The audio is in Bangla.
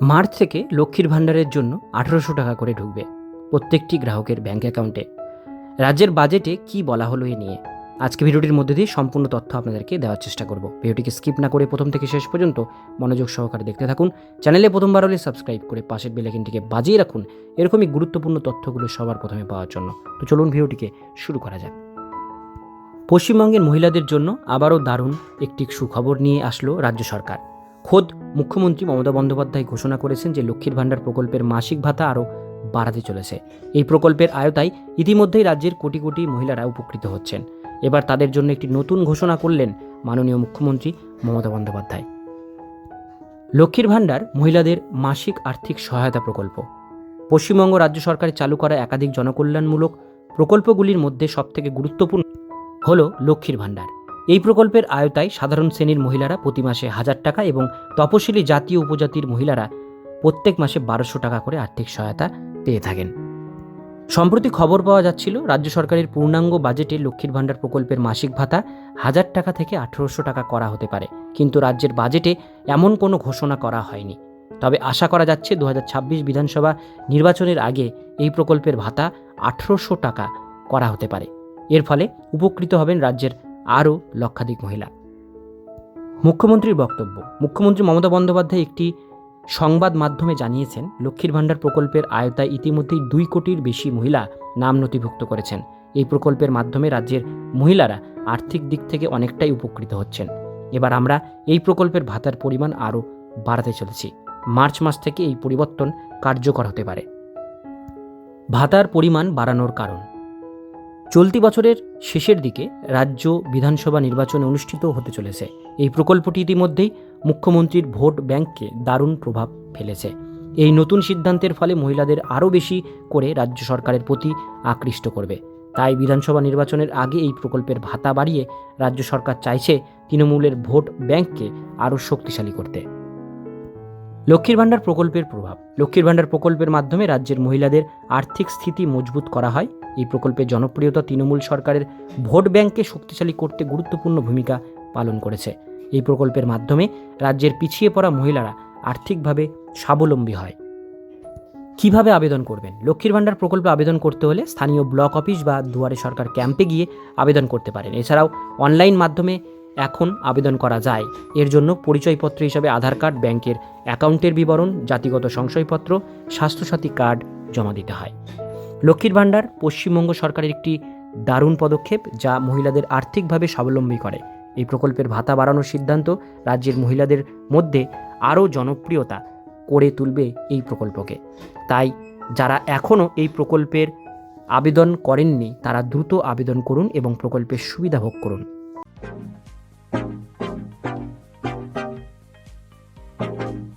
মার্চ থেকে লক্ষ্মীর ভাণ্ডারের জন্য আঠারোশো টাকা করে ঢুকবে প্রত্যেকটি গ্রাহকের ব্যাঙ্ক অ্যাকাউন্টে। রাজ্যের বাজেটে কি বলা হলো এ নিয়ে আজকে ভিডিওটির মধ্যে দিয়ে সম্পূর্ণ তথ্য আপনাদেরকে দেওয়ার চেষ্টা করব। ভিডিওটিকে স্কিপ না করে প্রথম থেকে শেষ পর্যন্ত মনোযোগ সহকারে দেখতে থাকুন। চ্যানেলে প্রথমবার হলে সাবস্ক্রাইব করে পাশের বেলাইকিনটিকে বাজিয়ে রাখুন। এরকমই গুরুত্বপূর্ণ তথ্যগুলো সবার প্রথমে পাওয়ার জন্য। তো চলুন ভিডিওটিকে শুরু করা যাক। পশ্চিমবঙ্গের মহিলাদের জন্য আবারও দারুণ একটি সুখবর নিয়ে আসলো রাজ্য সরকার। খোদ মুখ্যমন্ত্রী মমতা বন্দ্যোপাধ্যায় ঘোষণা করেছেন যে লক্ষ্মীর ভাণ্ডার প্রকল্পের মাসিক ভাতা আরও বাড়াতে চলেছে। এই প্রকল্পের আয়তায় ইতিমধ্যেই রাজ্যের কোটি কোটি মহিলারা উপকৃত হচ্ছেন। এবার তাদের জন্য একটি নতুন ঘোষণা করলেন মাননীয় মুখ্যমন্ত্রী মমতা বন্দ্যোপাধ্যায়। লক্ষ্মীর ভাণ্ডার মহিলাদের মাসিক আর্থিক সহায়তা প্রকল্প। পশ্চিমবঙ্গ রাজ্য সরকারের চালু করা একাধিক জনকল্যাণমূলক প্রকল্পগুলির মধ্যে সবথেকে গুরুত্বপূর্ণ হল লক্ষ্মীর ভাণ্ডার। এই প্রকল্পের আয়তায় সাধারণ শ্রেণির মহিলারা প্রতি মাসে হাজার টাকা এবং তপশিলি জাতীয় উপজাতির মহিলারা প্রত্যেক মাসে বারোশো টাকা করে আর্থিক সহায়তা পেয়ে থাকেন। সম্প্রতি খবর পাওয়া যাচ্ছিল, রাজ্য সরকারের পূর্ণাঙ্গ বাজেটে লক্ষ্মীর ভাণ্ডার প্রকল্পের মাসিক ভাতা হাজার টাকা থেকে আঠেরোশো টাকা করা হতে পারে, কিন্তু রাজ্যের বাজেটে এমন কোনো ঘোষণা করা হয়নি। তবে আশা করা যাচ্ছে দু হাজার ছাব্বিশ বিধানসভা নির্বাচনের আগে এই প্রকল্পের ভাতা আঠেরোশো টাকা করা হতে পারে। এর ফলে উপকৃত হবেন রাজ্যের আরও লক্ষাধিক মহিলা। মুখ্যমন্ত্রীর বক্তব্য, মুখ্যমন্ত্রী মমতা বন্দ্যোপাধ্যায় একটি সংবাদ মাধ্যমে জানিয়েছেন, লক্ষ্মীর ভাণ্ডার প্রকল্পের আয়তায় ইতিমধ্যেই দুই কোটির বেশি মহিলা নাম নথিভুক্ত করেছেন। এই প্রকল্পের মাধ্যমে রাজ্যের মহিলারা আর্থিক দিক থেকে অনেকটাই উপকৃত হচ্ছেন। এবার আমরা এই প্রকল্পের ভাতার পরিমাণ আরও বাড়াতে চলেছি। মার্চ মাস থেকে এই পরিবর্তন কার্যকর হতে পারে। ভাতার পরিমাণ বাড়ানোর কারণ চলতি বছরের শেষের দিকে রাজ্য বিধানসভা নির্বাচন অনুষ্ঠিত হতে চলেছে। এই প্রকল্পটি ইতিমধ্যেই মুখ্যমন্ত্রীর ভোট ব্যাংককে দারুণ প্রভাব ফেলেছে। এই নতুন সিদ্ধান্তের ফলে মহিলাদের আরও বেশি করে রাজ্য সরকারের প্রতি আকৃষ্ট করবে। তাই বিধানসভা নির্বাচনের আগে এই প্রকল্পের ভাতা বাড়িয়ে রাজ্য সরকার চাইছে তৃণমূলের ভোট ব্যাংককে আরও শক্তিশালী করতে। লক্ষ্মীর ভাণ্ডার প্রকল্পের প্রভাব। লক্ষ্মীর ভাণ্ডার প্রকল্পের মাধ্যমে রাজ্যের মহিলাদের আর্থিক স্থিতি মজবুত করা হয়। এই প্রকল্পের জনপ্রিয়তা তৃণমূল সরকারের ভোট ব্যাংককে শক্তিশালী করতে গুরুত্বপূর্ণ ভূমিকা পালন করেছে। এই প্রকল্পের মাধ্যমে রাজ্যের পিছিয়ে পড়া মহিলারা আর্থিকভাবে স্বাবলম্বী হয়। কীভাবে আবেদন করবেন? লক্ষ্মীর ভাণ্ডার প্রকল্পে আবেদন করতে হলে স্থানীয় ব্লক অফিস বা দুয়ারে সরকার ক্যাম্পে গিয়ে আবেদন করতে পারেন। এছাড়াও অনলাইন মাধ্যমে এখন আবেদন করা যায়। এর জন্য পরিচয়পত্র হিসাবে আধার কার্ড, ব্যাংকের অ্যাকাউন্টের বিবরণ, জাতিগত সংশয়পত্র, স্বাস্থ্যসাথী কার্ড জমা দিতে হয়। লক্ষ্মীর ভাণ্ডার পশ্চিমবঙ্গ সরকারের একটি দারুণ পদক্ষেপ যা মহিলাদের আর্থিকভাবে স্বাবলম্বী করে। এই প্রকল্পের ভাতা বাড়ানোর সিদ্ধান্ত রাজ্যের মহিলাদের মধ্যে আরও জনপ্রিয়তা করে তুলবে এই প্রকল্পকে। তাই যারা এখনও এই প্রকল্পের আবেদন করেননি, তারা দ্রুত আবেদন করুন এবং প্রকল্পের সুবিধা ভোগ করুন। Bye.